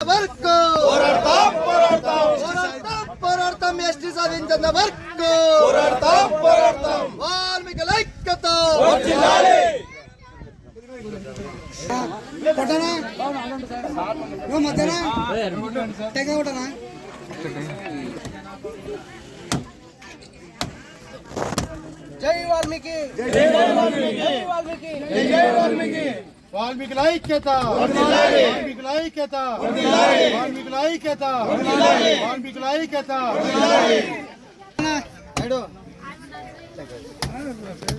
పోరాడతాం పోరాడతాం. పోరాడతాం పోరాడతాం ఎస్టీ సాధించిన వరకు! పోరాడతాం పోరాడతాం. వాల్మీకి ఐక్యత వర్ధిల్లాలి కొట్టనా? నువ్వు మధ్యనా? కొట్టనా? జై వాల్మీకి వాల్మీకుల ఐక్యత వాల్మీకుల ఐక్యత వాల్మీకుల ఐక్యత వాల్మీకుల ఐక్యత నాయుడు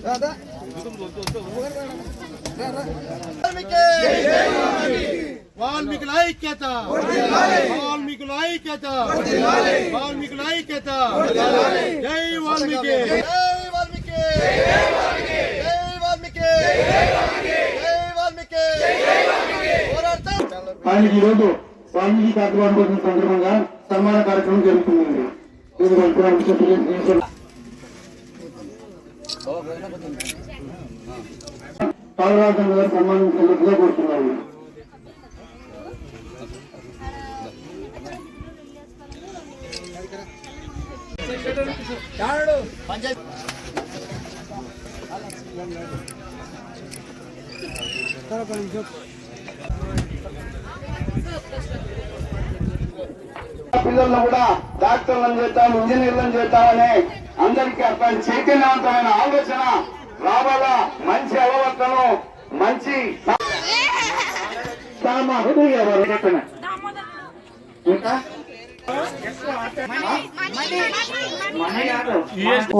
రాదా వాల్మీకి వాల్మీకుల ఐక్యత వాల్మీకుల ఐక్యత వాల్మీకుల ఐక్యత జై వాల్మీకి జై వాల్మీకి జై వాల్మీకి జై వాల్మీకి పోరాడతాం ఆయనకి ఈరోజు వాల్మీకి కార్యక్రమం కోసం సందర్భంగా సన్మాన కార్యక్రమం జరుగుతుందండి ఇది మంత్రి చెప్పి పాలరాజు గారు సన్మానించినట్లుగా కోరుతున్నాను పిల్లలను కూడా డాక్టర్లను చేద్దాం ఇంజనీర్లను చేద్దామని అందరికీ అట్లాంటి చైతన్యవంతమైన ఆలోచన. రావాలా? మంచి అలవాట్లను మంచి తమ హృదయ చెప్పిన ఇంకా?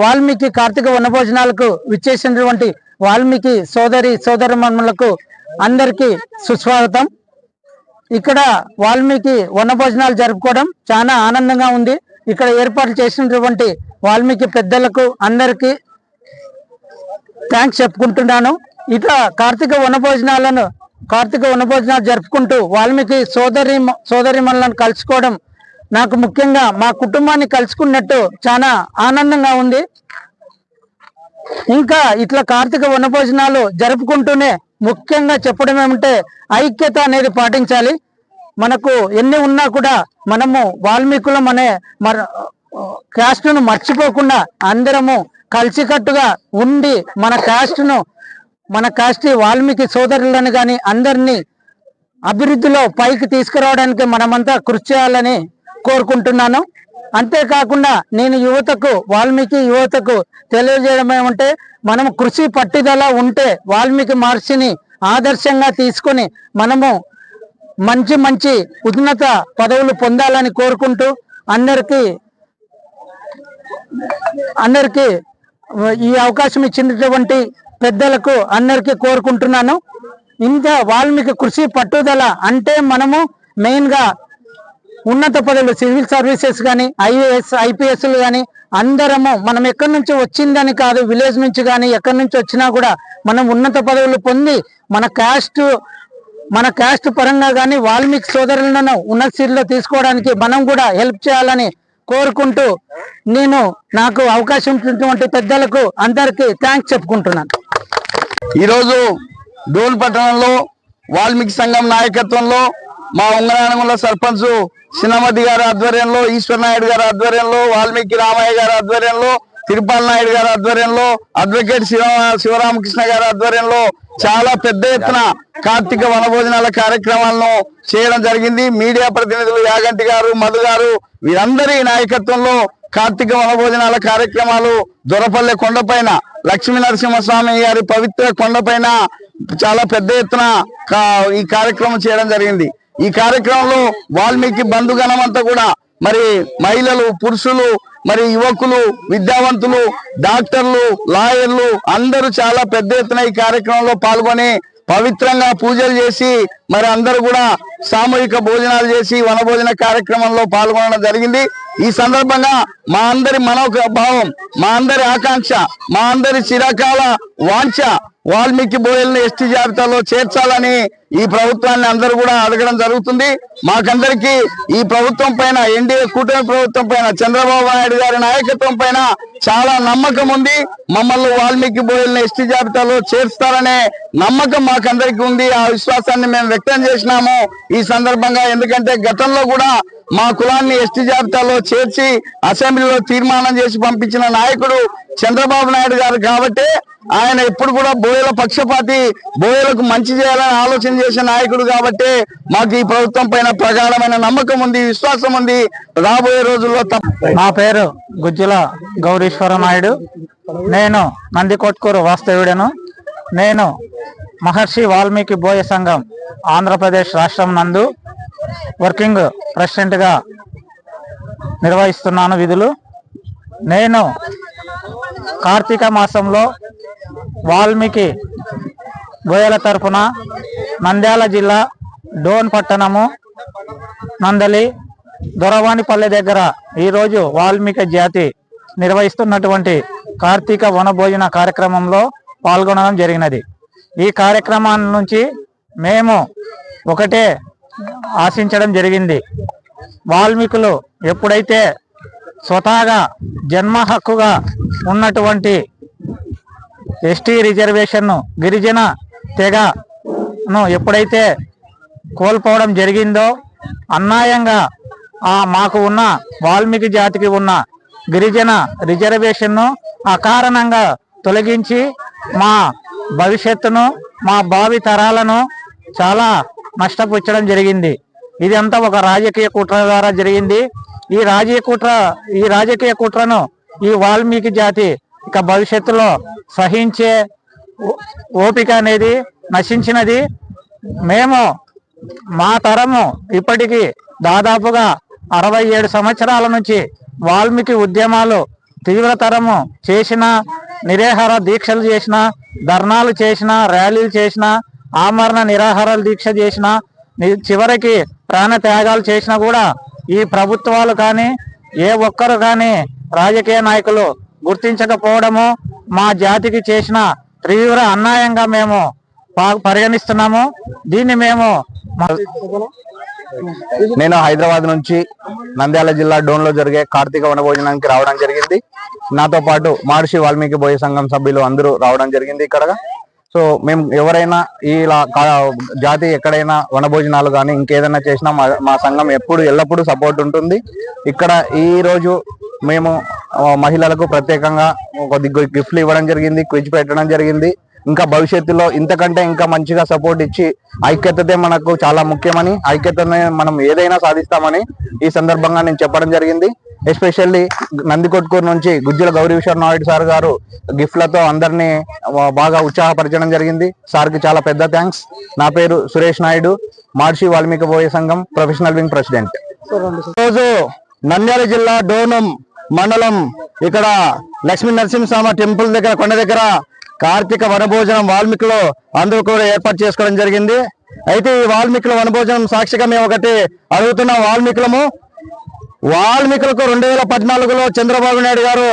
వాల్మీకి కార్తీక వనభోజనాలకు విచ్చేసినటువంటి వాల్మీకి సోదరి సోదరమణులకు అందరికీ సుస్వాగతం. ఇక్కడ వాల్మీకి వనభోజనాలు జరుపుకోవడం చాలా ఆనందంగా ఉంది. ఇక్కడ ఏర్పాటు చేసినటువంటి వాల్మీకి పెద్దలకు అందరికీ థ్యాంక్స్ చెప్పుకుంటున్నాను. ఇట్లా కార్తీక వనభోజనాలను కార్తీక వనభోజనాలు జరుపుకుంటూ వాల్మీకి సోదరి సోదరిమణులను కలుసుకోవడం నాకు ముఖ్యంగా మా కుటుంబాన్ని కలుసుకున్నట్టు చాలా ఆనందంగా ఉంది. ఇంకా ఇట్లా కార్తీక వనభోజనాలు జరుపుకుంటూనే ముఖ్యంగా చెప్పడం ఏమంటే ఐక్యత అనేది పాటించాలి. మనకు ఎన్ని ఉన్నా కూడా మనము వాల్మీకులం అనే మన క్యాస్ట్ను మర్చిపోకుండా అందరము కలిసికట్టుగా ఉండి మన క్యాస్ట్ను మన కాస్ట్ వాల్మీకి సోదరులను కానీ అందరినీ అభివృద్ధిలో పైకి తీసుకురావడానికి మనమంతా కృషి చేయాలని కోరుకుంటున్నాను. అంతేకాకుండా నేను యువతకు వాల్మీకి యువతకు తెలియజేయడం ఏమంటే మనము కృషి పట్టుదల ఉంటే వాల్మీకి మహర్షిని ఆదర్శంగా తీసుకొని మనము మంచి మంచి ఉన్నత పదవులు పొందాలని కోరుకుంటూ అందరికీ అందరికీ ఈ అవకాశం ఇచ్చినటువంటి పెద్దలకు అందరికీ కోరుకుంటున్నాను. ఇంకా వాల్మీకి కృషి పట్టుదల అంటే మనము మెయిన్గా ఉన్నత పదవులు సివిల్ సర్వీసెస్ కానీ ఐఏఎస్ ఐపీఎస్లు కానీ అందరము మనం ఎక్కడి నుంచి వచ్చిందని కాదు విలేజ్ నుంచి కానీ ఎక్కడి నుంచి వచ్చినా కూడా మనం ఉన్నత పదవులు పొంది మన క్యాస్ట్ మన క్యాస్ట్ పరంగా కానీ వాల్మీకి సోదరులను ఉన్నత స్థితిలో తీసుకోవడానికి మనం కూడా హెల్ప్ చేయాలని కోరుకుంటూ నేను నాకు అవకాశం ఇచ్చినటువంటి పెద్దలకు అందరికీ థ్యాంక్స్ చెప్పుకుంటున్నాను. ఈరోజు డోన్ పట్టణంలో వాల్మీకి సంఘం నాయకత్వంలో మా ఉంగరానగుల సర్పంచ్ సినమతి గారి ఆధ్వర్యంలో ఈశ్వర్ నాయుడు గారి ఆధ్వర్యంలో వాల్మీకి రామయ్య గారి ఆధ్వర్యంలో తిరుపాల నాయుడు గారి ఆధ్వర్యంలో అడ్వకేట్ శివ శివరామకృష్ణ గారి ఆధ్వర్యంలో చాలా పెద్ద ఎత్తున కార్తీక వనభోజనాల కార్యక్రమాలను చేయడం జరిగింది. మీడియా ప్రతినిధులు యాగంటి గారు మధు గారు వీరందరి నాయకత్వంలో కార్తీక వనభోజనాల కార్యక్రమాలు దొరపల్లె కొండపైన లక్ష్మీ నరసింహస్వామి గారి పవిత్ర కొండపైన చాలా పెద్ద ఎత్తున ఈ కార్యక్రమం చేయడం జరిగింది. ఈ కార్యక్రమంలో వాల్మీకి బంధుగణం అంతా కూడా మరి మహిళలు పురుషులు మరి యువకులు విద్యావంతులు డాక్టర్లు లాయర్లు అందరూ చాలా పెద్ద ఎత్తున ఈ కార్యక్రమంలో పాల్గొని పవిత్రంగా పూజలు చేసి మరి అందరూ కూడా సామూహిక భోజనాలు చేసి వనభోజన కార్యక్రమంలో పాల్గొనడం జరిగింది. ఈ సందర్భంగా మా అందరి మనోక భావం మా అందరి ఆకాంక్ష మా అందరి చిరకాల వాంఛ వాల్మీకి బోయల్ని ఎస్టీ జాబితాలో చేర్చాలని ఈ ప్రభుత్వాన్ని అందరూ కూడా అడగడం జరుగుతుంది. మాకందరికీ ఈ ప్రభుత్వం పైన ఎన్డీఏ కూటమి ప్రభుత్వం పైన చంద్రబాబు నాయుడు గారి నాయకత్వం పైన చాలా నమ్మకం ఉంది. మమ్మల్ని వాల్మీకి బోయల్ని ఎస్టీ జాబితాలో చేర్స్తారనే నమ్మకం మాకందరికీ ఉంది. ఆ విశ్వాసాన్ని మేము వ్యక్తం చేసినాము ఈ సందర్భంగా. ఎందుకంటే గతంలో కూడా మా కులాన్ని ఎస్టీ జాబితాలో చేర్చి అసెంబ్లీలో తీర్మానం చేసి పంపించిన నాయకుడు చంద్రబాబు నాయుడు గారు కాబట్టి ఆయన ఎప్పుడు కూడా బోయల పక్షపాతి బోయలకు మంచి చేయాలని ఆలోచన చేసే నాయకుడు కాబట్టి మాకు ఈ ప్రభుత్వం పైన ప్రగాఢమైన నమ్మకం ఉంది విశ్వాసం ఉంది. రాబోయే రోజుల్లో నా పేరు గుజ్జుల గౌరీశ్వర నాయుడు. నేను నందికొట్కూరు వాస్తవ్యుడను. నేను మహర్షి వాల్మీకి బోయ సంఘం ఆంధ్రప్రదేశ్ రాష్ట్రం నందు వర్కింగ్ ప్రెసిడెంట్గా నిర్వహిస్తున్నాను విధులు. నేను కార్తీక మాసంలో వాల్మీకి బోయల తరపున నంద్యాల జిల్లా డోన్ పట్టణము నందలి దొరవాణిపల్లె దగ్గర ఈరోజు వాల్మీకి జాతి నిర్వహిస్తున్నటువంటి కార్తీక వనభోజన కార్యక్రమంలో పాల్గొనడం జరిగినది. ఈ కార్యక్రమాన్ని నుంచి మేము ఒకటే ఆశించడం జరిగింది. వాల్మీకులు ఎప్పుడైతే స్వతహాగా జన్మ హక్కుగా ఉన్నటువంటి ఎస్టీ రిజర్వేషన్ను గిరిజన తెగను ఎప్పుడైతే కోల్పోవడం జరిగిందో అన్యాయంగా ఆ మాకు ఉన్న వాల్మీకి జాతికి ఉన్న గిరిజన రిజర్వేషన్ను అకారణంగా తొలగించి మా భవిష్యత్తును మా భావి తరాలను చాలా నష్టపుచ్చడం జరిగింది. ఇదంతా ఒక రాజకీయ కుట్ర ద్వారా జరిగింది. ఈ రాజకీయ కుట్ర ఈ రాజకీయ కుట్రను ఈ వాల్మీకి జాతి ఇక భవిష్యత్తులో సహించే ఓ- ఓపిక అనేది నశించినది. మేము మా తరము ఇప్పటికీ దాదాపుగా అరవై ఏడు సంవత్సరాల నుంచి వాల్మీకి ఉద్యమాలు తీవ్రతరము చేసిన నిరేహార దీక్షలు చేసిన ధర్నాలు చేసినా ర్యాలీలు చేసినా ఆమరణ నిరాహారాలు దీక్ష చేసినా చివరికి ప్రాణ త్యాగాలు చేసినా కూడా ఈ ప్రభుత్వాలు కానీ ఏ ఒక్కరు కానీ రాజకీయ నాయకులు గుర్తించకపోవడము మా జాతికి చేసిన తీవ్ర అన్యాయంగా మేము పా- పరిగణిస్తున్నాము. దీన్ని మేము నేను హైదరాబాద్ నుంచి నంద్యాల జిల్లా డోన్లో జరిగే కార్తీక వనభోజనానికి రావడం జరిగింది. నాతో పాటు మహర్షి వాల్మీకి బోయ సంఘం సభ్యులు అందరూ రావడం జరిగింది ఇక్కడ. సో మేము ఎవరైనా ఇలా కా- జాతి ఎక్కడైనా వనభోజనాలు కానీ ఇంకేదైనా చేసినా మా మా సంఘం ఎప్పుడు ఎల్లప్పుడూ సపోర్ట్ ఉంటుంది. ఇక్కడ ఈ రోజు మేము మహిళలకు ప్రత్యేకంగా కొద్ది గిఫ్ట్లు ఇవ్వడం జరిగింది క్విజ్ పెట్టడం జరిగింది. ఇంకా భవిష్యత్తులో ఇంతకంటే ఇంకా మంచిగా సపోర్ట్ ఇచ్చి ఐక్యతతే మనకు చాలా ముఖ్యమని ఐక్యతనే మనం ఏదైనా సాధిస్తామని ఈ సందర్భంగా నేను చెప్పడం జరిగింది. ఎస్పెషల్లీ నందికొట్కూరు నుంచి గుజ్జుల గౌరీశ్వర్ నాయుడు సార్ గారు గిఫ్ట్లతో అందరినీ బాగా ఉత్సాహపరచడం జరిగింది. సార్కి చాలా పెద్ద థ్యాంక్స్ నా పేరు సురేష్ నాయుడు మార్షి వాల్మీకి బోయ సంఘం ప్రొఫెషనల్ వింగ్ ప్రెసిడెంట్. రోజు నంద్యాల జిల్లా డోనం మండలం ఇక్కడ లక్ష్మీ నరసింహస్వామి టెంపుల్ దగ్గర కొండ దగ్గర కార్తీక వనభోజనం వాల్మీకిలో అందరూ కూడా ఏర్పాటు చేసుకోవడం జరిగింది. అయితే ఈ వాల్మీకుల వనభోజనం సాక్షిగా మేము ఒకటి అడుగుతున్నాం వాల్మీకులము. వాల్మీకులకు రెండు వేల పద్నాలుగులో చంద్రబాబు నాయుడు గారు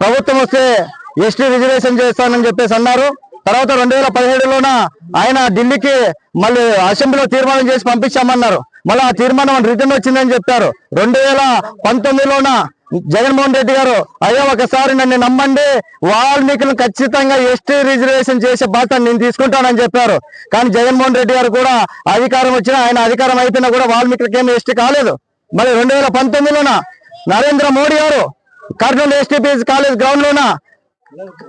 ప్రభుత్వం వస్తే ఎస్టీ రిజర్వేషన్ చేస్తానని చెప్పేసి అన్నారు. తర్వాత రెండు వేల పదిహేడులోన ఆయన ఢిల్లీకి మళ్ళీ అసెంబ్లీలో తీర్మానం చేసి పంపించామన్నారు. మళ్ళీ ఆ తీర్మానం రిటర్న్ వచ్చిందని చెప్పారు. రెండు వేల పంతొమ్మిదిలోన జగన్మోహన్ రెడ్డి గారు అయ్యా ఒకసారి నన్ను నమ్మండి వాల్మీకులను ఖచ్చితంగా ఎస్టీ రిజర్వేషన్ చేసే బాధ్యత నేను తీసుకుంటానని చెప్పారు. కానీ జగన్మోహన్ రెడ్డి గారు కూడా అధికారం వచ్చినా ఆయన అధికారం అయిపోయినా కూడా వాల్మీకులకి ఏమి ఎస్టీ కాలేదు. మరి రెండు వేల పంతొమ్మిదిలోన నరేంద్ర మోడీ గారు కర్నూలు ఎస్టీపీఎస్ కాలేజ్ గ్రౌండ్ లోనా?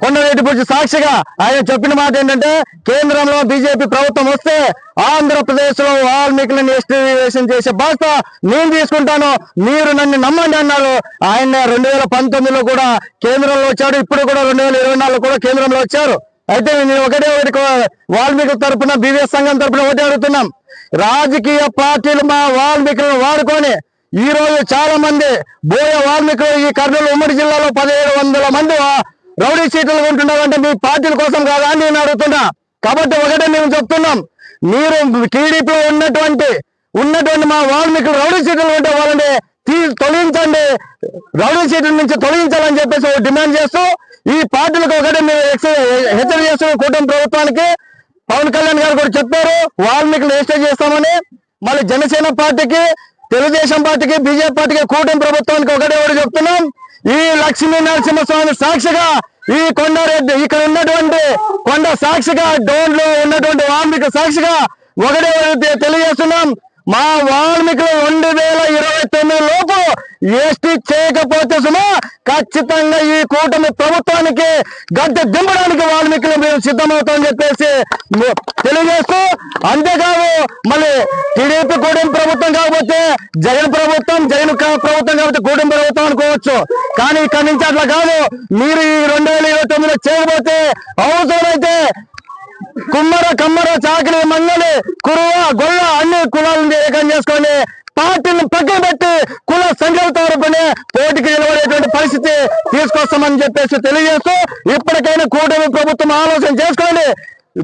కొండరెడ్డి పూజ సాక్షిగా ఆయన చెప్పిన మాట ఏంటంటే కేంద్రంలో బీజేపీ ప్రభుత్వం వస్తే ఆంధ్రప్రదేశ్లో వాల్మీకులను ఎస్టివేషన్ చేసే బాధ్యత నేను తీసుకుంటాను మీరు నన్ను నమ్మండి అన్నారు. ఆయన రెండు వేల పంతొమ్మిదిలో కూడా కేంద్రంలో వచ్చాడు ఇప్పుడు కూడా రెండు వేల ఇరవై నాలుగు కూడా కేంద్రంలో వచ్చారు. అయితే నేను ఒకటే ఒకటి కో- వాల్మీకి తరపున బీవీఎస్ సంఘం తరపున ఒకటి అడుగుతున్నాం. రాజకీయ పార్టీలు మా వాల్మీకులను వాడుకొని ఈ రోజు చాలా మంది బోయ వాల్మీకులు ఈ కర్నూలు ఉమ్మడి జిల్లాలో పదిహేడు వందల మంది రౌడీ సీట్లు ఉంటున్నారంటే మీ పార్టీల కోసం కాదా అని నేను అడుగుతున్నా. కాబట్టి ఒకటే మేము చెప్తున్నాం. మీరు టీడీపీలో ఉన్నటువంటి ఉన్నటువంటి మా వాల్మీకి రౌడీ సీట్లు ఉంటే వాళ్ళని తీ తొలగించండి. రౌడీ సీట్ల నుంచి తొలగించాలని చెప్పేసి డిమాండ్ చేస్తూ ఈ పార్టీలకు ఒకటే మేము హెచ్చరిక చేస్తున్న కూటమి ప్రభుత్వానికి. పవన్ కళ్యాణ్ గారు కూడా చెప్పారు వాల్మీకి రిజిస్టర్ చేస్తామని. మళ్ళీ జనసేన పార్టీకి తెలుగుదేశం పార్టీకి బీజేపీ పార్టీకి కూటమి ప్రభుత్వానికి ఒకటే ఒకటి చెప్తున్నాం. ఈ లక్ష్మీ నరసింహస్వామి సాక్షిగా ఈ కొండారెడ్డి ఇక్కడ ఉన్నటువంటి కొండ సాక్షిగా డోన్లో ఉన్నటువంటి వాల్మీకి సాక్షిగా ఒకటే ఒకటి తెలియజేస్తున్నాం. మా వాల్మీకులు రెండు వేల ఇరవై తొమ్మిది లోపు ఎస్టీ ఖచ్చితంగా ఈ కూటమి ప్రభుత్వానికి గద్దె దింపడానికి వాల్మీకులు మేము సిద్ధమవుతామని చెప్పేసి తెలియజేస్తూ అంతేకాదు మళ్ళీ టీడీపీ కూటమి ప్రభుత్వం కాకపోతే జగన్ ప్రభుత్వం జగన్ ప్రభుత్వం కాకపోతే కూటమి ప్రభుత్వం అనుకోవచ్చు. కానీ ఇక్కడి నుంచి అట్లా కాదు. మీరు ఈ రెండు వేల ఇరవై తొమ్మిదిలో చేయకపోతే అవసరమైతే కుమ్మర కమ్మర చాకలి మంగళి కురువ గొల్ల అన్ని కులాలను ఏకం చేసుకొని పార్టీని పక్కన పెట్టి కుల సంఘాల తరపునే పోటీకి నిలబడేటువంటి పరిస్థితి తీసుకొస్తామని చెప్పేసి తెలియజేస్తూ ఇప్పటికైనా కూటమి ప్రభుత్వం ఆలోచన చేసుకోండి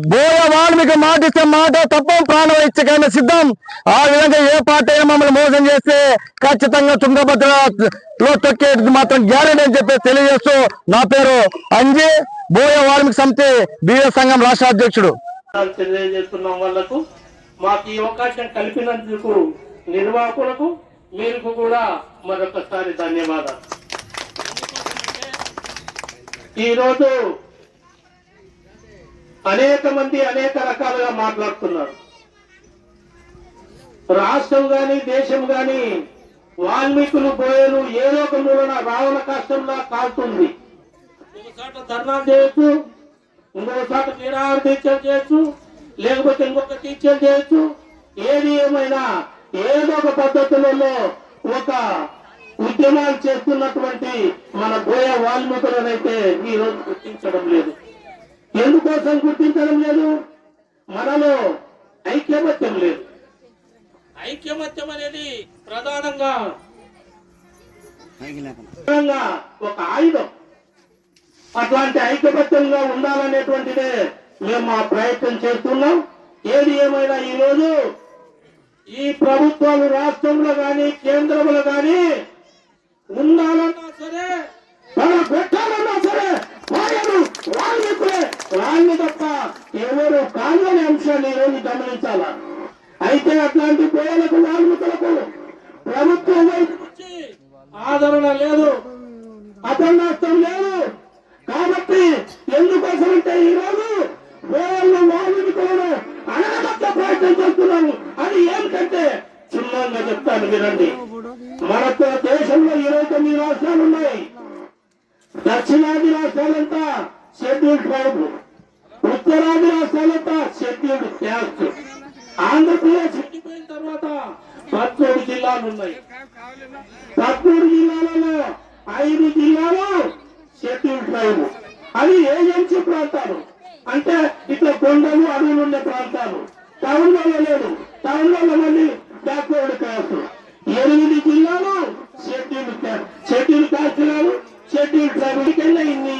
బోయ వాల్మీకి మాట ఇస్తే మాట తప్ప ప్రాణం ఇచ్చకైనా సిద్ధం. ఆ విధంగా ఏ పార్టీ అయినా మమ్మల్ని మోసం చేస్తే ఖచ్చితంగా తుంగభద్రలో తొక్కేది మాత్రం గ్యారెంటీ అని చెప్పేసి తెలియజేస్తూ నా పేరు అంజీ బోయ వాల్మీకి సమితి బీఎస్ సంఘం రాష్ట్ర అధ్యక్షుడు. తెలియజేస్తున్నాం వాళ్ళకు మాకు ఈ అవకాశం కల్పినందుకు నిర్వాహకులకు మీకు కూడా మరొకసారి ధన్యవాదాలు. ఈరోజు అనేక మంది అనేక రకాలుగా మాట్లాడుతున్నారు. రాష్ట్రం గాని దేశం గాని వాల్మీకులు బోయలు ఏదో ఒక మూలన రావణ కష్టంలా కాలుతుంది. ఒకసాట ధర్నా చేయొచ్చు ఇంకొకసాట నిరాహార దీక్షలు చేయొచ్చు లేకపోతే ఇంకొక దీక్షలు చేయొచ్చు ఏది ఏమైనా ఏదో ఒక పద్ధతులలో ఒక ఉద్యమాలు చేస్తున్నటువంటి మన బోయ వాల్మీకులనైతే ఈ రోజు గుర్తించడం లేదు. ఎందుకోసం గుర్తించడం లేదు? మనలో ఐక్యమత్యం లేదు. ఐక్యమత్యం అనేది ప్రధానంగా ఒక ఆయుధం. అట్లాంటి ఐక్యబద్ధంగా ఉండాలనేటువంటిదే మేము మా ప్రయత్నం చేస్తున్నాం. ఏది ఏమైనా ఈ రోజు ఈ ప్రభుత్వాలు రాష్ట్రంలో కానీ కేంద్రంలో గాని ఉండాలన్నా సరే తన పెట్టాలన్నా సరే వాళ్ళు వాళ్ళకులే వాళ్ళని తప్ప ఎవరు కాదని అంశాన్ని ఈరోజు గమనించాలా గమనించాల? అయితే అట్లాంటి పేదలకు వాళ్ళకు ప్రభుత్వం వైపు ఆదరణ లేదు అపన్నాస్తం లేదు. కాబట్టి ఎందుకోసమంటే ఈ రోజు వేళ్ళు వాల్మీకులను అనగబట్ట ప్రయత్నం చేస్తున్నాము అది ఏమిటంటే చిన్నంగా చెప్తాను వినండి. మనకు దేశంలో ఇరవై తొమ్మిది రాష్ట్రాలు ఉన్నాయి దక్షిణాది రాష్ట్రాలంతా షెడ్యూల్డ్ ట్రైబ్ ఉత్తరాది రాష్ట్రాలంతా షెడ్యూల్డ్ క్యాస్ట్ ఆంధ్రప్రదేశ్ విడిపోయిన తర్వాత పద్మూడు జిల్లాలు ఉన్నాయి పద్మూడు జిల్లాలలో ఐదు జిల్లాలు షెడ్యూల్ ట్రైబ్ అవి ఏజెన్సీ ప్రాంతాలు. అంటే ఇట్లా కొండలు అడవులు ఉండే ప్రాంతాలు. టౌన్లలో లేదు. టౌన్లలో మళ్ళీ బ్యాక్వర్డ్ కాస్ట్ ఎనిమిది జిల్లాలు షెడ్యూల్ షెడ్యూల్ కాస్ట్ కాదు షెడ్యూల్ ట్రైబ్ కన్నా ఇన్ని